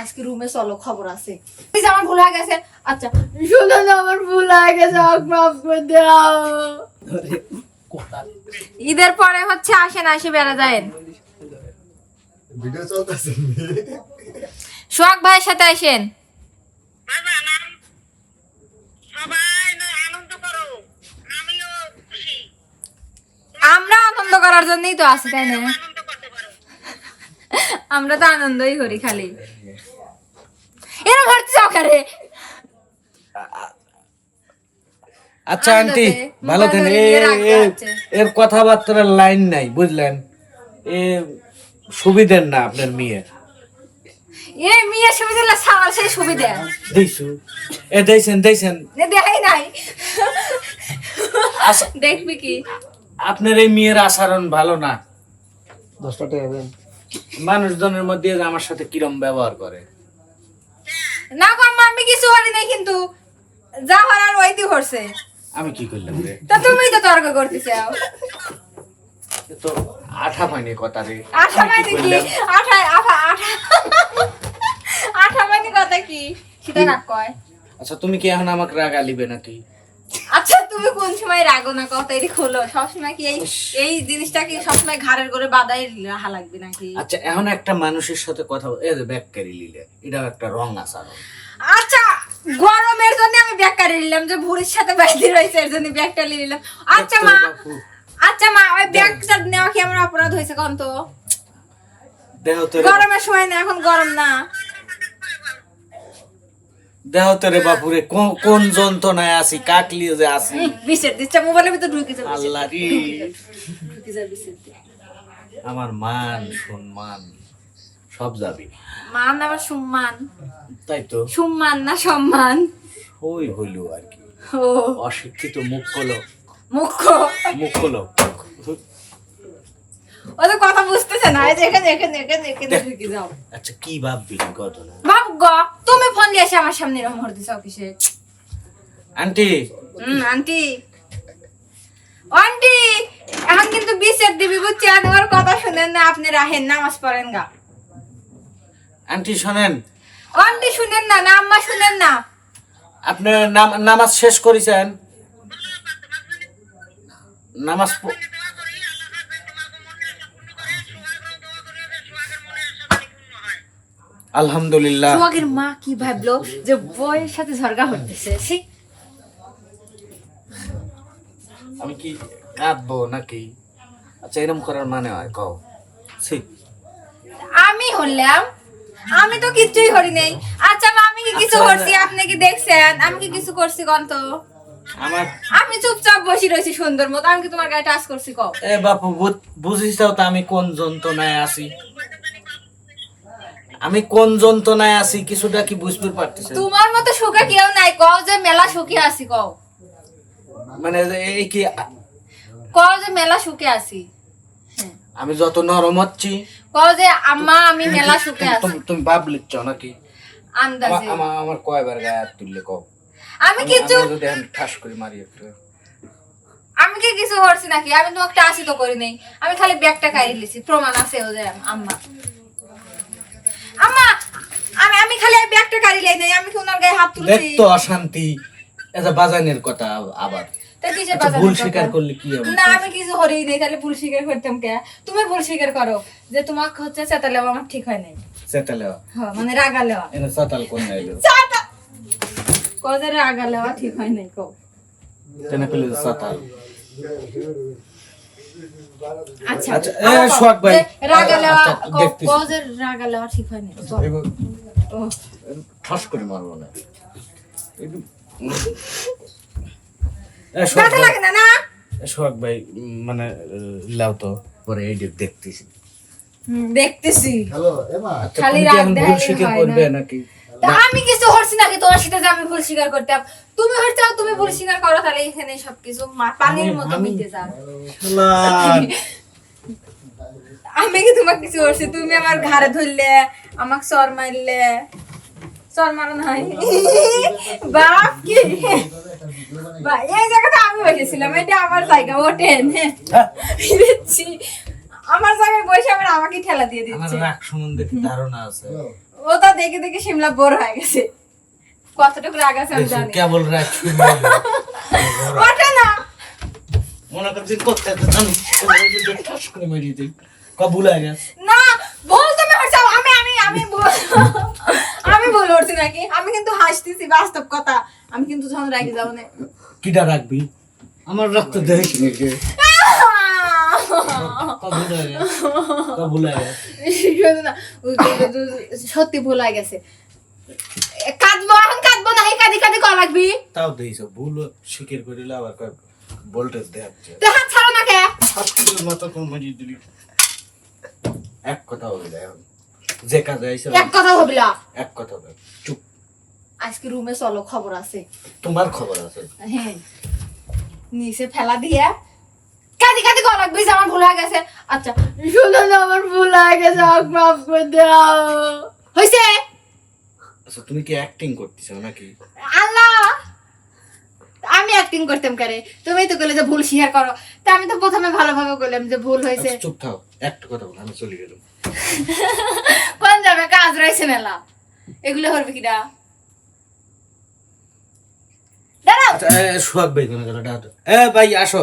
আজকে রুমে চলো, খবর আছে। আমার ভুল হয়ে গেছে। আচ্ছা শুনো না, আমার ভুল হয়ে গেছে ঈদের পরে হচ্ছে আসেন আসে বেড়া যায়। ভিডিও চলতেছে সোহাগ ভাইয়ের সাথে আসেন। আমরা আনন্দ করার জন্যই তো আছি, তাই না? আমরা তো আনন্দই করি খালি। এরা ভর্তি যাও আচ্ছা আন্টি ভালো থাকেন। এর কথাবার্তার লাইন নাই বুঝলেন? এ সুবিধের না আপনার মেয়ের। এ মেয়ে সুবিধা না সামাল সেই সুবিধা। দিছু এ দেখছেন দেখছেন এ দেখাই নাই। আচ্ছা। দেখবি কি? আপনার এই মেয়ের আচরণ ভালো না? দশটা টাকা মানুষজনের মধ্যে আমার সাথে কিরম ব্যবহার করে। না আম্মা, আমি কিছু করি নাই কিন্তু। যা হওয়ার ওইটি করছে আমি কি করলাম রে? তা তুমি তো তর্ক করতেছে। তো আঠা পাইনি কথা রে। আঠা আমি কি মানে কি? আঠা আঠা আঠা। আঠা মানে কথা কি? সেটা কাক কয়। আচ্ছা তুমি কি এখন আমাকে রাগ আলিবে নাকি? কোন সময় রাগো না কথা এটি খোলো। সবসময় কি এই এই জিনিসটা কি সবসময় ঘাড়ের করে বাদাই রাহা লাগবে নাকি? আচ্ছা এখন একটা মানুষের সাথে কথা এই যে ব্যাককারি লিলে এটাও একটা রং আচরণ আচ্ছা গরমের জন্য আমি ব্যাগটা নিলাম যে ভুড়ির সাথে বাইরে রয়েছে এর জন্য ব্যাগটা নিলাম আচ্ছা মা আচ্ছা মা ওই ব্যাগটা নেওয়া কি আমার অপরাধ হয়েছে কোন তো? গরমের সময় না এখন গরম না। দেহ তোরে বাপুরে কোন- যন্ত্রণায় আছি যে আছি? বিসের দিচ্ছে মোবাইলের ভিতরে ঢুকে যাবে আল্লাহ রে। ঢুকে যাবে আমার মান সম্মান সব যাবি। মান আবার সম্মান। তাই তো? সম্মান না সম্মান? ওই হইল আর কি। ও। অশিক্ষিত মুখ কলো মুখ্য মুখ কলো ও তো কথা বুঝতেছে না এই যে এখানে এখানে এখানে এখানে ঢুকে যাও। আচ্ছা কি ভাববি? ঘটনা। গ তুমি ফোন দিয়ে এসে আমার সামনে এরকম হর দিছো আন্টি। হুম আন্টি। আন্টি এখন কিন্তু বিশের দিবি বুঝছেন ওর কথা শুনেন না আপনি রাহেন নামাজ পড়েন গা। আন্টি শোনেন। আন্টি শুনেন না না আম্মা শুনেন না। আপনার নাম- নামাজ শেষ করেছেন? নামাজ আলহামদুলিল্লাহ। সোহাগের মা কি ভাবলো যে বইয়ের সাথে ঝরগা হতেছে ছি, আমি কি কাঁদবো নাকি? আচ্ছা এরকম করার মানে হয় কও। আমি হলাম আমি তো কিছুই করি নাই। আচ্ছা আমি কি কিছু আচ্ছা, করছি? আপনি কি দেখছেন? আমি কি কিছু করছি কন তো আমার আমি চুপচাপ বসে রয়েছি সুন্দর মতো। আমি কি তোমার গায়ে টাচ করছি কও? এ বাপু বুঝিস তো আমি কোন যন্ত্রণায় আছি। আমি কোন যন্ত্রণায় আছি কিছুটা কি বুঝতে পারতেছেন? তোমার মতো সুখে কেউ নাই কও যে মেলা সুখে আছি কও। মানে এই কি কও যে মেলা সুখে আছি। হ্যাঁ। আমি যত নরম হচ্ছি। কও যে আম্মা আমি মেলা সুখে আছি। তুমি- ভাব লিখছ নাকি? আন্দাজে। আমার- আমার কয়বার গায়ে হাত তুললে কও? আমি কিছু আমি যদি এখন ঠাস করে মারি একটু। আমি কি কিছু করছি নাকি? আমি তোমাকে টাচই তো করি নাই। আমি খালি ব্যাগটা কাড়ি লিছি প্রমাণ আছে ও যে আম্মা। আম্মা আমি আমি খালি এই ব্যাগটা কাড়ি লাই নাই আমি কি ওনার গায়ে হাত তুলছি? দেখতো অশান্তি। এটা বাজানের কথা আবার। তা আচ্ছা, ভুল স্বীকার করলে কি হবে? না আমি কিছু করিই নাই তাহলে ভুল স্বীকার করতাম কে? তুমি ভুল স্বীকার করো যে তোমাকে হচ্ছে চেতালে আমার ঠিক হয় নাই। লেওয়া হ্যাঁ মানে রাগা লেওয়া এনে সাতাল কোন নাইলো কজে রাগা লেওয়া ঠিক হয় নাই কও। তেনে কইলে সাতাল আচ্ছা সোহাগ ভাই। ঠিক হয় ঠাস করে মারবো না। লাগে না না? সোহাগ ভাই মানে লাও তো। পরে এই দেখতেছি। দেখতেছি। হ্যালো এমা? আচ্ছা, খালি রাগ হয় নাকি? আমি কিছু হরছি নাকি? তোমার সাথে যে আমি ভুল স্বীকার করতাম। তুমি হচ্ছে তুমি ভুল স্বীকার করো তাহলে এখানে সবকিছু পানির আমি- মতো মিটে যাবে। আমি কি তোমাকে কিছু করছি? তুমি আমার ঘাড়ে ধরলে আমাকে চর মারলে। চর মারো নাই। বাপ কি? বা- এই জায়গাটা আমি বসেছিলাম এটা আমার জায়গা ওঠেন হ্যাঁ, দিচ্ছি। আমার জায়গায় বসে আবার আমাকে ঠেলা দিয়ে আমার দিচ্ছে। রাগ সম্বন্ধে ধারণা আছে। ও তা দেখে দেখে শিমলা বোর হয়ে গেছে। কতটুকু রাগ আছে আমি জানি। কেবল রাগ ওঠে না। মনে করছি করতে আমি ঠাস করে মেরিয়ে দিই। কবুল হয়ে গেছে। না ভুল তুমি হচ্ছে। আমি আমি আমি আমি ভুল করছি নাকি? আমি কিন্তু হাসতেছি বাস্তব কথা। আমি কিন্তু যখন রাগি যাব না। কিটা রাখবি? আমার রক্ত দেখিস নাকি কবুল হয়ে গেছে কবুল হয়ে গেছে শোনো না, ওই- ওই- ওই- সত্যি ভুল হয়ে গেছে কাঁদবো এখন কাঁদবো না কাঁদি কাঁদি কল লাগবি। তাও দিয়েছ ভুল স্বীকার করিলে আবার ভোল্টেজ দেখাচ্ছে। হাত ছাড়ো না কে? মতো দিলি? এক কথা এখন। যে কাজে আইসে। এক কথা ভাবলা। এক কথা বল চুপ। আজকে রুমে চলো খবর আছে। তোমার খবর আছে? হ্যাঁ। নিচে ফেলা দিয়ে কাঁদি কাঁদি কল লাগবি আমার ভুল হয়ে গেছে। আচ্ছা। শোনো না আমার ভুল হয়ে গেছে আমাকে মাফ করে দাও। হয়েছে আচ্ছা তুমি কি অ্যাক্টিং করতেছো নাকি? আল্লাহ! আমি অ্যাক্টিং করতাম কারে? তুমি তো বলে যে ভুল স্বীকার করো। তা আমি তো প্রথমে ভালোভাবে বললাম যে ভুল হয়েছে আচ্ছা, চুপ থাও একটা কথা বল আমি চলে গেলাম। কোন যাবে কাজ রয়েছে মেলা। এগুলো করবে কিনা দাঁড়াও। আচ্ছা সোহাগ ভাই কোন গেল ডাক এ ভাই আসো।